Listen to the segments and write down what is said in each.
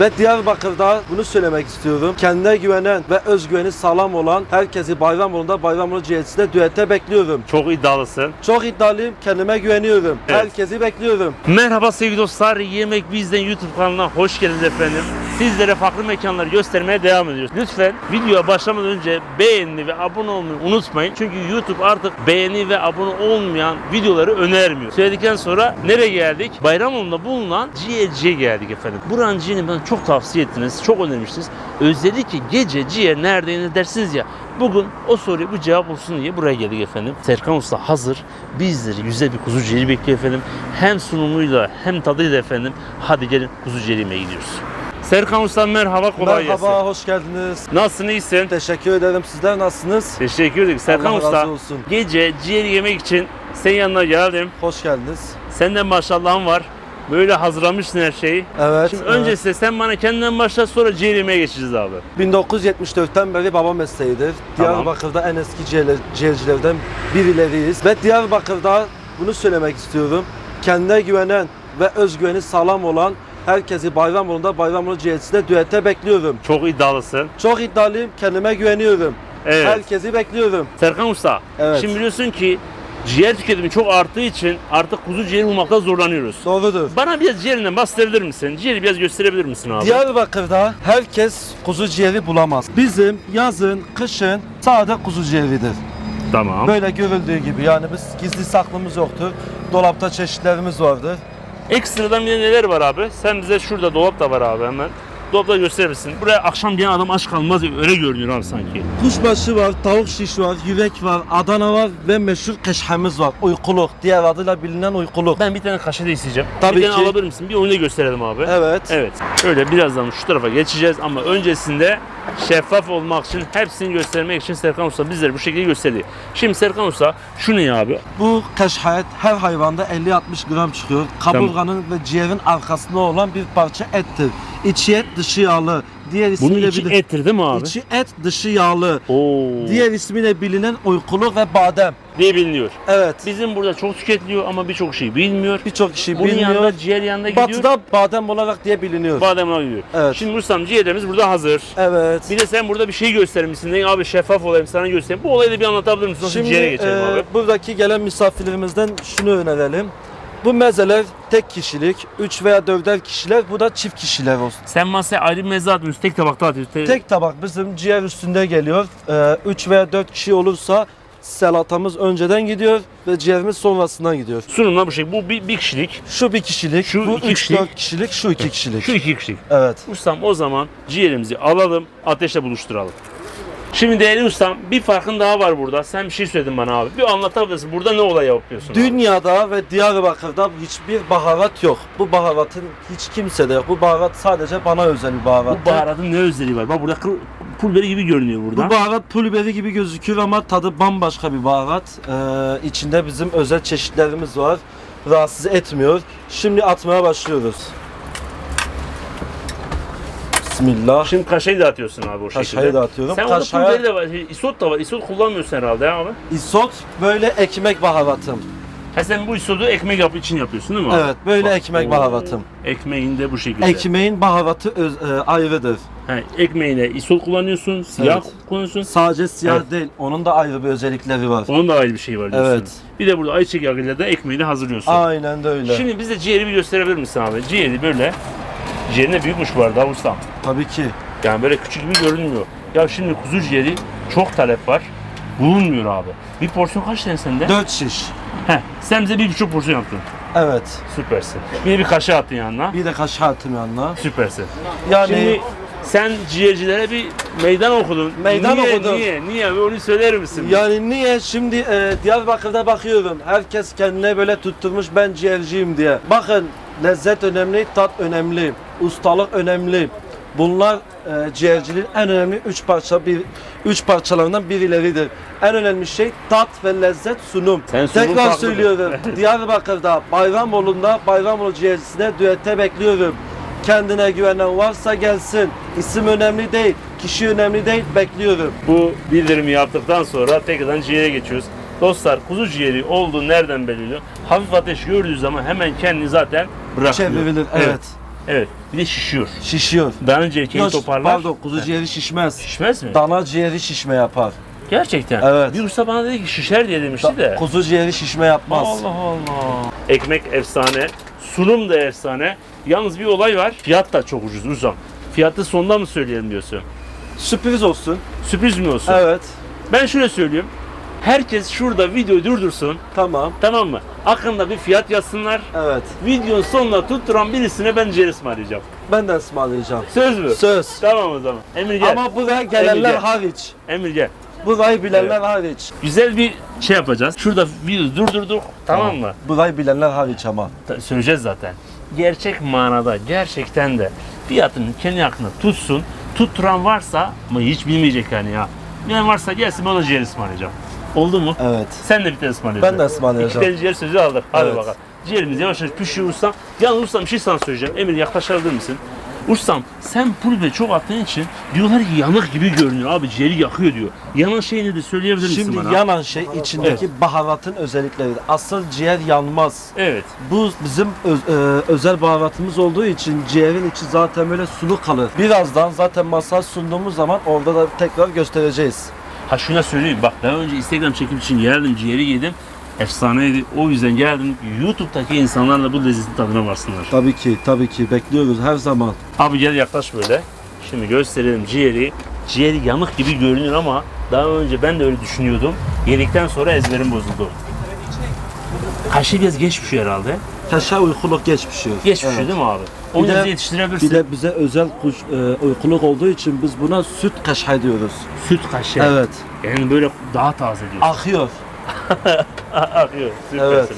Ve Diyarbakır'da bunu söylemek istiyorum. Kendine güvenen ve özgüveni sağlam olan herkesi Bayramoğlu'nda Bayramoğlu ciğercisinde düete bekliyorum. Çok iddialısın. Çok iddialıyım, kendime güveniyorum. Evet. Herkesi bekliyorum. Merhaba sevgili dostlar. Yemek Bizden YouTube kanalına hoş geldiniz efendim. Sizlere farklı mekanları göstermeye devam ediyoruz. Lütfen videoya başlamadan önce beğeni ve abone olmayı unutmayın. Çünkü YouTube artık beğeni ve abone olmayan videoları önermiyor. Söyledikten sonra nereye geldik? Bayramoğlu'nda bulunan ciğerciye geldik efendim. Buranın ciğerini bana çok tavsiye ettiniz, çok önermiştiniz. Özellikle gece ciğer nerede yenir dersiniz ya. Bugün o soruya bu cevap olsun diye buraya geldik efendim. Serkan Usta hazır. Bizleri güzel bir kuzu ciğeri bekliyor efendim. Hem sunumuyla hem tadıyla efendim. Hadi gelin kuzu ciğeri yemeye gidiyoruz. Serkan Usta merhaba kolay Merhaba, gelsin. hoş geldiniz. Nasılsın iyisin? Teşekkür ederim. Sizler nasılsınız? Teşekkür ederim. Serkan Allah Usta olsun. gece ciğeri yemek için senin yanına geldim. Hoş geldiniz. Senden maşallahın var. Böyle hazırlamışsın her şeyi. Evet. Şimdi evet. öncesinde sen bana kendinden başla sonra ciğer yemeye geçeceğiz abi. 1974'ten beri baba mesleğidir. Tamam. Diyarbakır'da en eski ciğerler- ciğercilerden birileriyiz. Ve Diyarbakır'da bunu söylemek istiyorum. Kendine güvenen ve özgüveni sağlam olan herkesi Bayramoğlu'nda Bayramoğlu ciğercisinde düete bekliyorum. Çok iddialısın. Çok iddialıyım, kendime güveniyorum. Evet. Herkesi bekliyorum. Serkan Usta, Evet. şimdi biliyorsun ki ciğer tüketimi çok arttığı için artık kuzu ciğeri bulmakta zorlanıyoruz. Doğrudur. Bana biraz ciğerinden bahsedebilir misin? Ciğeri biraz gösterebilir misin abi? Diyarbakır'da herkes kuzu ciğeri bulamaz. Bizim yazın, kışın sade kuzu ciğeridir. Tamam. Böyle görüldüğü gibi yani biz gizli saklımız yoktur. Dolapta çeşitlerimiz vardır. Ekstradan bir de neler var abi? Sen bize şurada dolap da var abi hemen. Dolapta gösterir misin? Buraya akşam gelen adam aç kalmaz öyle görünüyor abi sanki. Kuşbaşı var, tavuk şiş var, yürek var, Adana var ve meşhur keşhemiz var. Uykuluk, diğer adıyla bilinen uykuluk. Ben bir tane kaşe de isteyeceğim. Tabii bir tane ki. alabilir misin? Bir da gösterelim abi. Evet. Evet. Öyle birazdan şu tarafa geçeceğiz ama öncesinde şeffaf olmak için hepsini göstermek için Serkan Usta bizlere bu şekilde gösterdi. Şimdi Serkan Usta şu ne abi? Bu keşhayet her hayvanda 50-60 gram çıkıyor. Kaburganın ve ciğerin arkasında olan bir parça ettir. İçi et, dışı yağlı. Diğer Bunun ismiyle içi bilin- ettir değil mi abi? İçi et, dışı yağlı. Oo. Diğer ismiyle bilinen uykuluk ve badem. diye biliniyor. Evet. Bizim burada çok tüketiliyor ama birçok şey bilmiyor. Birçok kişi Bunun bilmiyor. yanında ciğer yanında gidiyor. Batıda badem olarak diye biliniyor. Bademle gidiyor. Evet. Şimdi Rustam ciğerlerimiz burada hazır. Evet. Bir de sen burada bir şey göstermişsin. Ne abi şeffaf olayım sana göstereyim. Bu olayı da bir anlatabilir misin? Nasıl Şimdi ciğere geçelim e, abi. buradaki gelen misafirlerimizden şunu önerelim. Bu mezeler tek kişilik, 3 veya 4'er kişiler, bu da çift kişiler olsun. Sen masaya ayrı bir meze atmıyorsun. Tek tabakta atıyorsun. Tek- Tek tabak bizim ciğer üstünde geliyor. 3 veya 4 kişi olursa salatamız önceden gidiyor ve ciğerimiz sonrasından gidiyor. Sunumla bu şey. Bu bir, bir kişilik. Şu bir kişilik, Şu bu iki 3-4 kişilik. kişilik, şu 2 kişilik. Şu iki kişilik. Evet. Ustam o zaman ciğerimizi alalım, ateşle buluşturalım. Şimdi değerli ustam bir farkın daha var burada. Sen bir şey söyledin bana abi. Bir anlatabilirsin. Burada ne olay yapıyorsun? Dünyada ve Diyarbakır'da hiçbir baharat yok. Bu baharatın hiç kimsede yok. Bu baharat sadece bana özel bir baharat. Bu baharatın ne özelliği var? Bak burada kır, pul biberi gibi görünüyor burada. Bu baharat pul biberi gibi gözüküyor ama tadı bambaşka bir baharat. Ee, içinde bizim özel çeşitlerimiz var. Rahatsız etmiyor. Şimdi atmaya başlıyoruz. Bismillah. Şimdi kaşayı da atıyorsun abi o şekilde. Kaşayı da atıyorum. Sen orada Kaşaya- pul biberi de var. şey, Isot da var. Isot kullanmıyorsun herhalde abi. Isot böyle ekmek baharatım. Ha sen bu isotu ekmek yap için yapıyorsun değil mi abi? Evet böyle Bak, ekmek oo. baharatım. Ekmeğin de bu şekilde. Ekmeğin baharatı öz- e, ayrıdır. Ha, ekmeğine isot kullanıyorsun, siyah Evet. kullanıyorsun. Sadece siyah Evet. değil. Onun da ayrı bir özellikleri var. Onun da ayrı bir şey var diyorsun. Evet. Bir de burada ayçiçek yağıyla da ekmeğini hazırlıyorsun. Aynen de öyle. Şimdi bize ciğeri bir gösterebilir misin abi? Ciğeri böyle. Ciğerine büyükmüş bu arada ustam. Tabii ki. Yani böyle küçük gibi görünmüyor. Ya şimdi kuzu ciğeri çok talep var. Bulunmuyor abi. Bir porsiyon kaç tane sende? 4 şiş. Heh, sen bize bir buçuk porsiyon yaptın. Evet. Süpersin. Bir de bir kaşığı attın yanına. Bir de kaşık attım yanına. Süpersin. Yani Şimdi sen ciğercilere bir meydan okudun. Meydan niye, okudum. Niye? Niye? Bir Onu söyler misin? Yani niye şimdi e, Diyarbakır'da bakıyorum herkes kendine böyle tutturmuş ben ciğerciyim diye. Bakın lezzet önemli, tat önemli, ustalık önemli. Bunlar e, ciğerciliğin en önemli üç parça bir üç parçalarından birileridir. En önemli şey tat ve lezzet sunum. Sen sunum Tekrar farklıdır. söylüyorum. Diyarbakır'da Bayramoğlu'nda Bayramoğlu ciğercisine düete bekliyorum. Kendine güvenen varsa gelsin. İsim önemli değil, kişi önemli değil, bekliyorum. Bu bildirimi yaptıktan sonra tekrardan ciğere geçiyoruz. Dostlar kuzu ciğeri olduğu nereden belirliyor? Hafif ateş gördüğü zaman hemen kendini zaten bırakıyor. Çevrilir, evet. Evet. Bir de şişiyor. Şişiyor. Daha önce erkeği Yok, toparlar. Pardon kuzu ciğeri şişmez. Şişmez mi? Dana ciğeri şişme yapar. Gerçekten. Evet. Bir usta bana dedi ki şişer diye demişti Da- de. kuzu ciğeri şişme yapmaz. Allah Allah. Ekmek efsane. Sunum da efsane. Yalnız bir olay var. Fiyat da çok ucuz uzam. Fiyatı sonunda mı söyleyelim diyorsun? Sürpriz olsun. Sürpriz mi olsun? Evet. Ben şöyle söyleyeyim. Herkes şurada videoyu durdursun. Tamam. Tamam mı? Hakkında bir fiyat yazsınlar. Evet. Videonun sonuna tutturan birisine ben ciğer ısmarlayacağım. Ben de ısmarlayacağım. Söz mü? Söz. Tamam o zaman. Emir gel. Ama buraya gelenler Emir gel. hariç. Emir gel. Burayı bilenler hariç. Güzel bir şey yapacağız. Şurada videoyu durdurduk. Tamam mı? Burayı bilenler hariç ama. Ta- söyleyeceğiz zaten. Gerçek manada gerçekten de fiyatını kendi aklına tutsun. Tutturan varsa ama hiç bilmeyecek yani ya. Yani varsa gelsin ben ona ciğer ısmarlayacağım. Oldu mu? Evet. Sen de bir tane ısmarlayacaksın. Ben de ısmarlayacağım. İki tane ciğer sözü aldık. Hadi Evet. bakalım. Ciğerimiz yavaş yavaş pişiyor ustam. Yalnız ustam bir şey sana söyleyeceğim. Emir yaklaşabilir misin? Ustam sen pul biber çok attığın için diyorlar ki yanık gibi görünüyor abi ciğeri yakıyor diyor. Yanan şey nedir söyleyebilir misin Şimdi bana? yanan şey içindeki baharatın özellikleridir. Asıl ciğer yanmaz. Evet. Bu bizim öz- e, özel baharatımız olduğu için ciğerin içi zaten böyle sulu kalır. Birazdan zaten masaj sunduğumuz zaman orada da tekrar göstereceğiz. Ha şuna söyleyeyim bak daha önce Instagram çekim için geldim ciğeri yedim. Efsaneydi. O yüzden geldim. YouTube'daki insanlar da bu lezzetin tadına varsınlar. Tabii ki, tabii ki bekliyoruz her zaman. Abi gel yaklaş böyle. Şimdi gösterelim ciğeri. Ciğeri yanık gibi görünüyor ama daha önce ben de öyle düşünüyordum. Yedikten sonra ezberim bozuldu. Kaşı biraz geç pişiyor herhalde. Kaşar uykuluk geç pişiyor. Geç pişiyor Evet. değil mi abi? Onu Bir de- yetiştirebilirsin. Bir de bize özel kuş, e, uykuluk olduğu için biz buna süt kaşar diyoruz. süt kaşı. Evet. Yani böyle daha taze diyorsun. Akıyor. Akıyor. Süpersin Evet.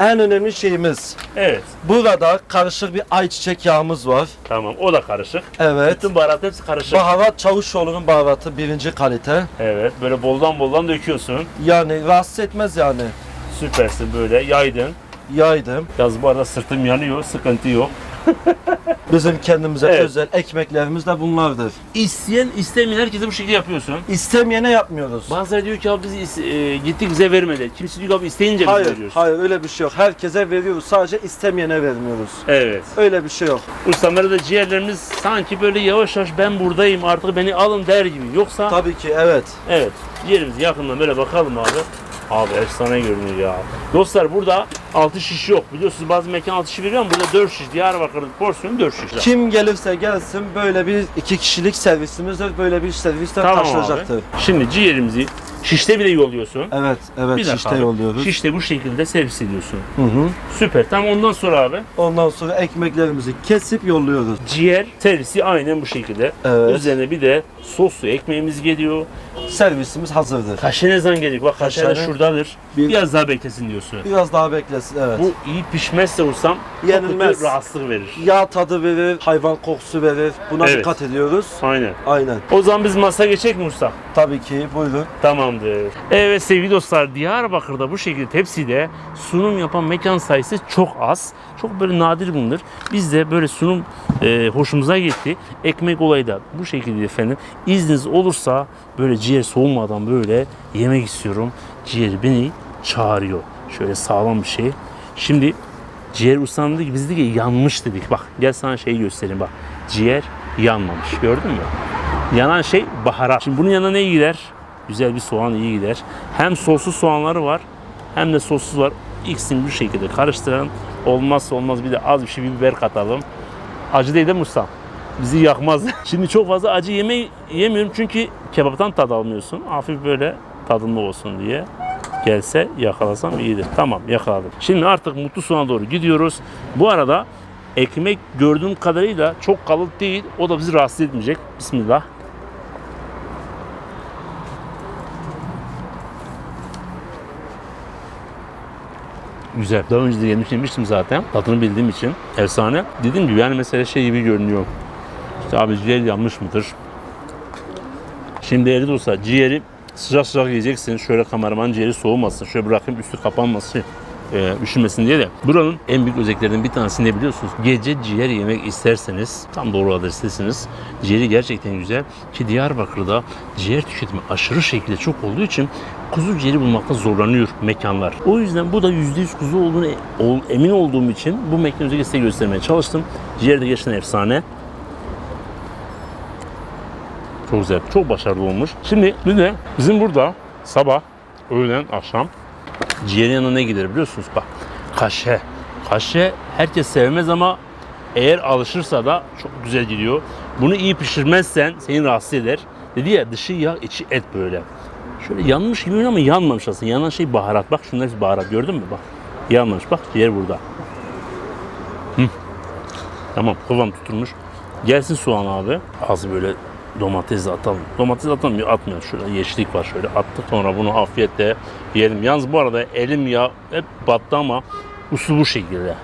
abi. En önemli şeyimiz. Evet. Burada karışık bir ayçiçek yağımız var. Tamam. O da karışık. Evet. Bütün baharat hepsi karışık. Baharat Çavuşoğlu'nun baharatı birinci kalite. Evet. Böyle boldan boldan döküyorsun. Yani rahatsız etmez yani. Süpersin böyle yaydın. Yaydım. Yaz bu arada sırtım yanıyor. Sıkıntı yok. Bizim kendimize Evet. özel ekmeklerimiz de bunlardır. İsteyen istemeyen herkese bu şekilde yapıyorsun. İstemeyene yapmıyoruz. Bazıları diyor ki abi biz e, gittik bize vermedi. Kimisi diyor ki abi isteyince Hayır, veriyoruz. hayır öyle bir şey yok. Herkese veriyoruz. Sadece istemeyene vermiyoruz. Evet. Öyle bir şey yok. Ustamlara da ciğerlerimiz sanki böyle yavaş yavaş ben buradayım artık beni alın der gibi. Yoksa Tabii ki evet. evet ciğerimizi yakından böyle bakalım abi. Abi efsane görünüyor ya. Dostlar burada 6 şiş yok. Biliyorsunuz bazı mekan 6 şiş veriyor ama burada 4 şiş. Diyarbakır'ın porsiyonu 4 şiş. Kim gelirse gelsin böyle bir iki kişilik servisimizdir. Böyle bir servisle Tamam karşılayacaktır. abi. Şimdi ciğerimizi şişte bile yolluyorsun. Evet, evet Bir şişte abi. yolluyoruz. Şişte bu şekilde servis ediyorsun. Hı hı. Süper. Tamam ondan sonra abi Ondan sonra ekmeklerimizi kesip yolluyoruz. ciğer servisi aynen bu şekilde. Evet. Üzerine bir de soslu ekmeğimiz geliyor. Servisimiz hazırdır. Kaşe ne zaman gelecek? Bak kaşe de Kaşarı şuradadır. bir- Biraz daha beklesin diyorsun. Biraz daha beklesin evet. Bu iyi pişmezse ustam çok Yenilmez. kötü rahatsızlık verir. Yağ tadı verir, hayvan kokusu verir. Buna Evet. dikkat ediyoruz. Aynen. Aynen. O zaman biz masa geçecek mi ustam? Tabii ki buyurun. Tamamdır. Evet sevgili dostlar Diyarbakır'da bu şekilde tepside sunum yapan mekan sayısı çok az. Çok böyle nadir bulunur. Biz de böyle sunum e, hoşumuza gitti. Ekmek olayı da bu şekilde efendim. İzniniz olursa böyle ciğer soğumadan böyle yemek istiyorum. Ciğer beni çağırıyor. Şöyle sağlam bir şey. Şimdi ciğer ustam dedi ki biz dedik ki yanmış dedik. Bak gel sana şeyi göstereyim bak. Ciğer yanmamış gördün mü? Yanan şey baharat. Şimdi bunun yanına ne gider? Güzel bir soğan iyi gider. Hem soslu soğanları var hem de sossuz var. İkisini bu şekilde karıştıralım. Olmazsa olmaz bir de az bir şey bir biber katalım. Acı değil de Musa. Bizi yakmaz. Şimdi çok fazla acı yeme yemiyorum çünkü kebaptan tad almıyorsun. Hafif böyle tadımlı olsun diye. Gelse yakalasam iyidir. Tamam yakaladım. Şimdi artık mutlu sona doğru gidiyoruz. Bu arada ekmek gördüğüm kadarıyla çok kalın değil. O da bizi rahatsız etmeyecek. Bismillah. Güzel. Daha önce de yemiş yemiştim zaten. Tadını bildiğim için. Efsane. Dediğim gibi yani mesela şey gibi görünüyor. İşte abi ciğer yanmış mıdır? Şimdi değerli dostlar ciğeri sıcak sıcak yiyeceksin. Şöyle kameraman ciğeri soğumasın. Şöyle bırakayım üstü kapanmasın. e, üşümesin diye de. Buranın en büyük özelliklerinden bir tanesi ne biliyorsunuz? Gece ciğer yemek isterseniz tam doğru adrestesiniz. Ciğeri gerçekten güzel ki Diyarbakır'da ciğer tüketimi aşırı şekilde çok olduğu için kuzu ciğeri bulmakta zorlanıyor mekanlar. O yüzden bu da %100 kuzu olduğunu e- emin olduğum için bu mekanı özellikle size göstermeye çalıştım. Ciğer de gerçekten efsane. Çok güzel, çok başarılı olmuş. Şimdi bir de bizim burada sabah, öğlen, akşam ciğerin yanına ne gider biliyorsunuz? Bak kaşe. Kaşe herkes sevmez ama eğer alışırsa da çok güzel gidiyor. Bunu iyi pişirmezsen seni rahatsız eder. Dedi ya dışı yağ içi et böyle. Şöyle yanmış gibi ama yanmamış aslında. Yanan şey baharat. Bak şunlar hepsi baharat gördün mü? Bak yanmamış. Bak ciğer burada. Hı. Tamam kıvam tutulmuş. Gelsin soğan abi. Az böyle domates atalım. Domates atalım atmıyoruz. Şurada yeşillik var şöyle. Attık sonra bunu afiyetle yiyelim. Yalnız bu arada elim ya hep battı ama usul bu şekilde.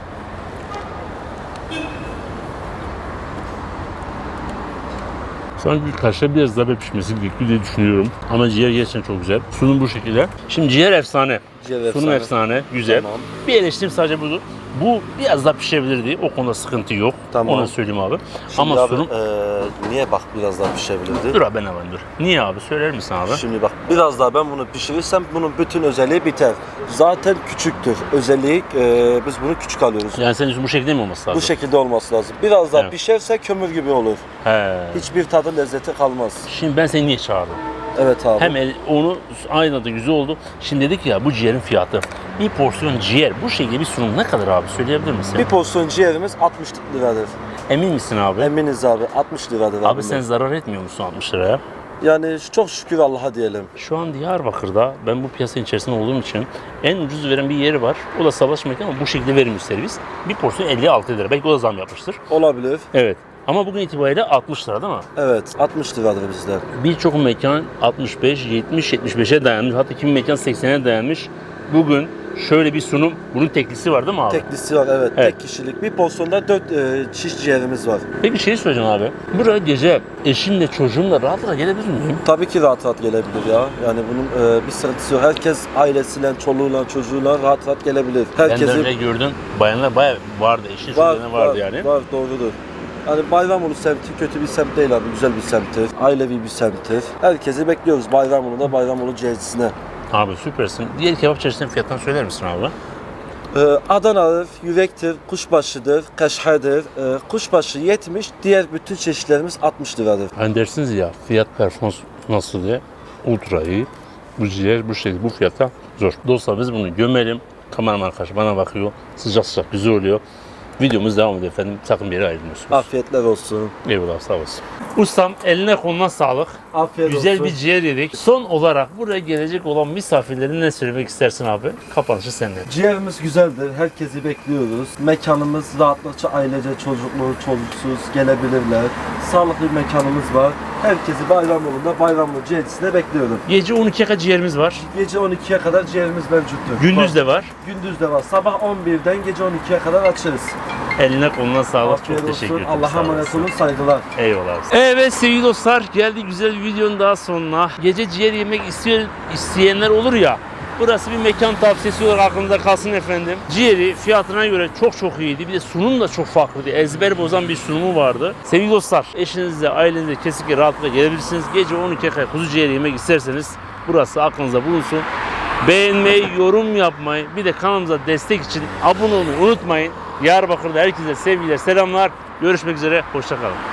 Sanki kaşar biraz daha pişmesi gerekiyor diye düşünüyorum. Ama ciğer gerçekten çok güzel. Sunum bu şekilde. Şimdi ciğer efsane. Ciğer Sunum efsane. Güzel. Tamam. Bir eleştirim sadece budur. Bu biraz daha pişebilirdi. O konuda sıkıntı yok. Tamam. Onu söyleyeyim abi. Şimdi Ama abi, sunum... e, niye bak biraz daha pişebilirdi? Dur abi ben hemen dur. Niye abi? Söyler misin abi? Şimdi bak biraz daha ben bunu pişirirsem bunun bütün özelliği biter. Zaten küçüktür. Özelliği e, biz bunu küçük alıyoruz. Yani senin bu şekilde mi olması lazım? Bu şekilde olması lazım. Biraz daha Evet. pişerse kömür gibi olur. He. Hiçbir tadı lezzeti kalmaz. Şimdi ben seni niye çağırdım? Evet abi. Hem el- onu aynı da güzel oldu. Şimdi dedik ya bu ciğerin fiyatı. Bir porsiyon ciğer bu şekilde bir sunum ne kadar abi söyleyebilir misin? Bir porsiyon ciğerimiz 60 liradır. Emin misin abi? Eminiz abi 60 liradır Abi sen zarar etmiyor musun 60 liraya? Yani çok şükür Allah'a diyelim. Şu an Diyarbakır'da ben bu piyasanın içerisinde olduğum için en ucuz veren bir yeri var. O da Savaş Mekan ama bu şekilde vermiyor servis. Bir porsiyon 56 lira. Belki o da zam yapmıştır. Olabilir. Evet. Ama bugün itibariyle 60 lira değil mi? Evet 60 liradır bizde. Birçok mekan 65, 70, 75'e dayanmış. Hatta kimi mekan 80'e dayanmış. Bugün şöyle bir sunum. Bunun teklisi var değil mi abi? Teklisi var evet, Evet. tek kişilik. Bir porsiyonda 4 şiş ciğerimiz var. Peki bir şey söyleyeceğim abi. Buraya gece eşimle çocuğumla rahatlıkla gelebilir miyim? Tabii ki rahat rahat gelebilir ya. Yani bunun e, bir sıkıntısı yok. Herkes ailesiyle, çoluğuyla, çocuğuyla rahat rahat gelebilir. Ben de öyle gördüm. Bayanlar bayağı vardı. Eşin var, var, vardı yani. var, doğrudur. Yani Bayramulu semti kötü bir semt değil abi. Güzel bir semttir. Ailevi bir semttir. Herkesi bekliyoruz Bayramulu'da, Bayramulu ciğercisine. Abi süpersin. Diğer kebap çeşitlerinin fiyatını söyler misin abi? Ee, Adana'dır, yürektir, kuşbaşıdır, kaşhardır. Ee, kuşbaşı 70, diğer bütün çeşitlerimiz 60 liradır. Hani dersiniz ya fiyat performans nasıl diye. Ultra iyi. Bu ciğer bu şey bu fiyata zor. Dostlar biz bunu gömelim. Kameraman arkadaş bana bakıyor. Sıcak sıcak güzel oluyor. Videomuz devam ediyor efendim. Sakın bir yere ayrılmıyorsunuz. Afiyetler olsun. Eyvallah sağ olasın. Ustam eline koluna sağlık. Afiyet Güzel olsun. bir ciğer yedik. Son olarak buraya gelecek olan misafirlerine ne söylemek istersin abi? Kapanışı senden. Ciğerimiz güzeldir. Herkesi bekliyoruz. Mekanımız rahatlıkça ailece çocuklu, çocuksuz gelebilirler. Sağlıklı bir mekanımız var. Herkesi Bayramolu'nda Bayramolu ciğercisine bekliyorum. Gece 12'ye kadar ciğerimiz var. Gece 12'ye kadar ciğerimiz mevcuttur. Gündüz de var. Var. Gündüz de var. Sabah 11'den gece 12'ye kadar açığız. Eline koluna sağlık. Afiyet Çok teşekkür olsun. ederim. Allah'a Sağ emanet olasın. olun. Saygılar. Eyvallah. Evet sevgili dostlar geldi güzel bir videonun daha sonuna. Gece ciğer yemek istiyor, isteyenler olur ya. Burası bir mekan tavsiyesi olarak aklınızda kalsın efendim. Ciğeri fiyatına göre çok çok iyiydi. Bir de sunum da çok farklıydı. Ezber bozan bir sunumu vardı. Sevgili dostlar eşinizle ailenizle kesinlikle rahatlıkla gelebilirsiniz. Gece 12'ye kadar kuzu ciğeri yemek isterseniz burası aklınızda bulunsun. Beğenmeyi, yorum yapmayı, bir de kanalımıza destek için abone olmayı unutmayın. Diyarbakır'da herkese sevgiler, selamlar. Görüşmek üzere, hoşçakalın.